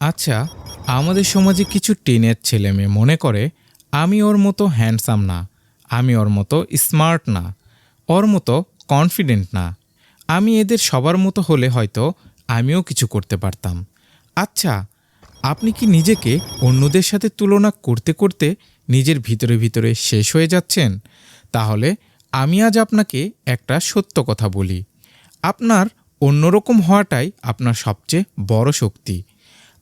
আচ্ছা আমাদের সমাজে কিছু টিনের ছেলে মেয়ে মনে করে, আমি ওর মতো হ্যান্ডসাম না, আমি ওর মতো স্মার্ট না, ওর মতো কনফিডেন্ট না। আমি এদের সবার মতো হলে হয়তো আমিও কিছু করতে পারতাম। আচ্ছা আপনি কি নিজেকে অন্যদের সাথে তুলনা করতে করতে নিজের ভিতরে ভিতরে শেষ হয়ে যাচ্ছেন? তাহলে আমি আজ আপনাকে একটা সত্য কথা বলি। আপনার অন্যরকম হওয়াটাই আপনার সবচেয়ে বড় শক্তি।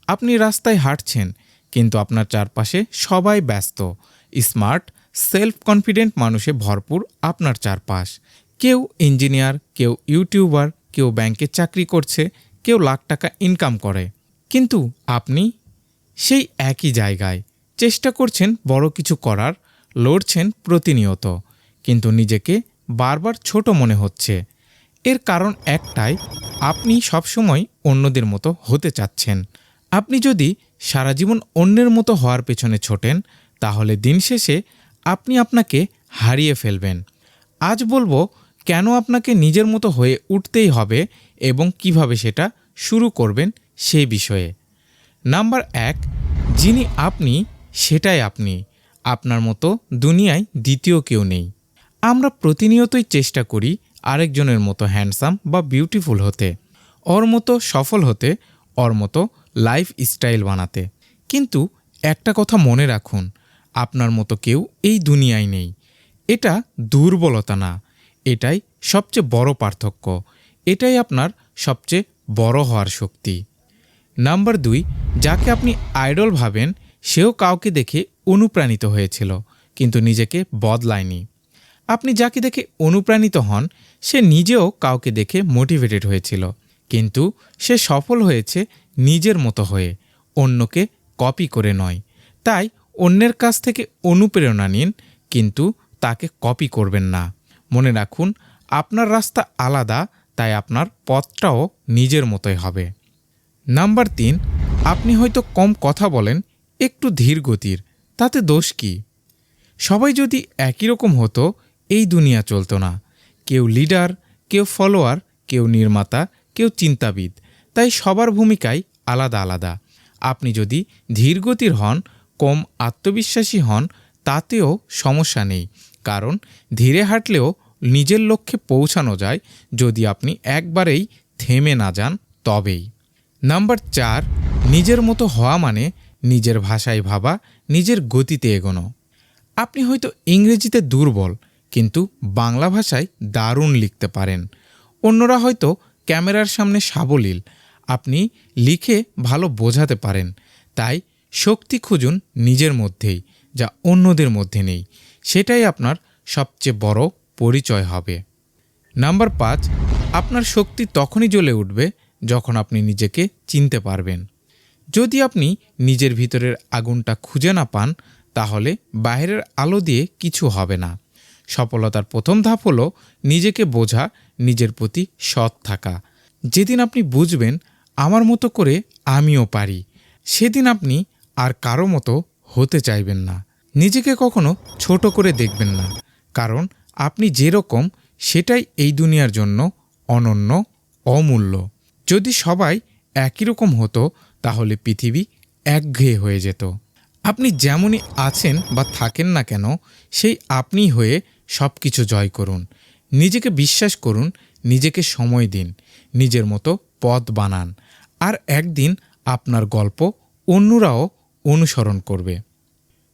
আপনি রাস্তায় হাঁটছেন, কিন্তু আপনার চারপাশে সবাই ব্যস্ত। স্মার্ট সেলফ কনফিডেন্ট মানুষে ভরপুর আপনার চারপাশ। কেউ ইঞ্জিনিয়ার, কেউ ইউটিউবার, কেউ ব্যাংকে চাকরি করছে, কেউ লাখ টাকা ইনকাম করে। কিন্তু আপনি সেই একই জায়গায়। চেষ্টা করছেন বড় কিছু করার, লড়ছেন প্রতিনিয়ত। কিন্তু নিজেকে বারবার ছোট মনে হচ্ছে। এর কারণ একটাই, আপনি সবসময় অন্যদের মতো হতে চাচ্ছেন। আপনি যদি সারা জীবন অন্যের মতো হওয়ার পেছনে ছোটেন, তাহলে দিন শেষে আপনি আপনাকে হারিয়ে ফেলবেন। আজ বলব কেন আপনাকে নিজের মতো হয়ে উঠতেই হবে এবং কীভাবে সেটা শুরু করবেন সেই বিষয়ে। নাম্বার এক, যিনি আপনি, সেটাই আপনি। আপনার মতো দুনিয়ায় দ্বিতীয় কেউ নেই। আমরা প্রতিনিয়তই চেষ্টা করি আরেকজনের মতো হ্যান্ডসাম বা বিউটিফুল হতে। ওর মতো সফল হতে ওর মতো লাইফ স্টাইল বানাতে। কিন্তু একটা কথা মনে রাখুন, আপনার মতো কেউ এই দুনিয়ায় নেই। এটা দুর্বলতা না, এটাই সবচেয়ে বড় পার্থক্য, এটাই আপনার সবচেয়ে বড় হওয়ার শক্তি। নাম্বার দুই, যাকে আপনি আইডল ভাবেন, সেও কাউকে দেখে অনুপ্রাণিত হয়েছিল, কিন্তু নিজেকে বদলায়নি। আপনি যাকে দেখে অনুপ্রাণিত হন, সে নিজেও কাউকে দেখে মোটিভেটেড হয়েছিল। কিন্তু সে সফল হয়েছে নিজের মতো হয়ে, অন্যকে কপি করে নয়। তাই অন্যের কাছ থেকে অনুপ্রেরণা নিন, কিন্তু তাকে কপি করবেন না। মনে রাখুন, আপনার রাস্তা আলাদা, তাই আপনার পথটাও নিজের মতোই হবে। নাম্বার তিন, আপনি হয়তো কম কথা বলেন, একটু ধীর গতির, তাতে দোষ কি? সবাই যদি একই রকম হতো, এই দুনিয়া চলতো না। কেউ লিডার কেউ ফলোয়ার কেউ নির্মাতা কেউ চিন্তাবিদ, তাই সবার ভূমিকাই আলাদা আলাদা। আপনি যদি ধীরগতির হন, কম আত্মবিশ্বাসী হন, তাতেও সমস্যা নেই, কারণ ধীরে হাঁটলেও নিজের লক্ষ্যে পৌঁছানো যায় যদি আপনি একবারেই থেমে না যান তবেই। নাম্বার চার, নিজের মতো হওয়া মানে নিজের ভাষায় ভাবা, নিজের গতিতে এগোনো। আপনি হয়তো ইংরেজিতে দুর্বল, কিন্তু বাংলা ভাষায় দারুণ লিখতে পারেন। অন্যরা হয়তো ক্যামেরার সামনে সাবলীল। আপনি লিখে ভালো বোঝাতে পারেন। তাই শক্তি খুঁজুন নিজের মধ্যেই, যা অন্যদের মধ্যে নেই। সেটাই আপনার সবচেয়ে বড় পরিচয় হবে। নাম্বার পাঁচ, আপনার শক্তি তখনই জ্বলে উঠবে যখন আপনি নিজেকে চিনতে পারবেন। যদি আপনি নিজের ভিতরের আগুনটা খুঁজে না পান, তাহলে বাইরের আলো দিয়ে কিছু হবে না। সফলতার প্রথম ধাপ হলো নিজেকে বোঝা, নিজের প্রতি সৎ থাকা। যেদিন আপনি বুঝবেন, আমার মতো করে আমিও পারি। সেদিন আপনি আর কারও মতো হতে চাইবেন না। নিজেকে কখনো ছোট করে দেখবেন না। কারণ আপনি যেরকম, সেটাই এই দুনিয়ার জন্য অনন্য, অমূল্য। যদি সবাই একই রকম হতো, তাহলে পৃথিবী একঘেয়ে হয়ে যেত। আপনি যেমনই আছেন বা থাকেন না কেন, সেই আপনি হয়ে সব কিছু জয় করুন। নিজেকে বিশ্বাস করুন, নিজেকে সময় দিন, নিজের মতো পথ বানান। আর একদিন আপনার গল্প অন্যরাও অনুসরণ করবে।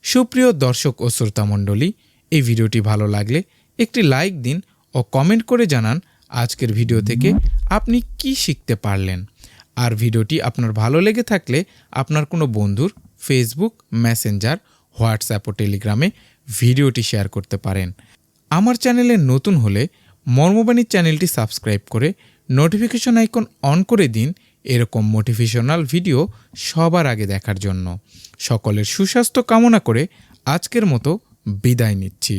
সুপ্রিয় দর্শক ও শ্রোতামণ্ডলী এই ভিডিওটি ভালো লাগলে একটি লাইক দিন ও কমেন্ট করে জানান আজকের ভিডিও থেকে আপনি কি শিখতে পারলেন। আর ভিডিওটি আপনার ভালো লেগে থাকলে আপনার কোনো বন্ধুর ফেসবুক মেসেঞ্জার হোয়াটসঅ্যাপ ও টেলিগ্রামে ভিডিওটি শেয়ার করতে পারেন। আমার চ্যানেলে নতুন হলে মর্মবাণীর চ্যানেলটি সাবস্ক্রাইব করে নোটিফিকেশন আইকন অন করে দিন এরকম মোটিভেশনাল ভিডিও সবার আগে দেখার জন্য। সকলের সুস্বাস্থ্য কামনা করে আজকের মতো বিদায় নিচ্ছি।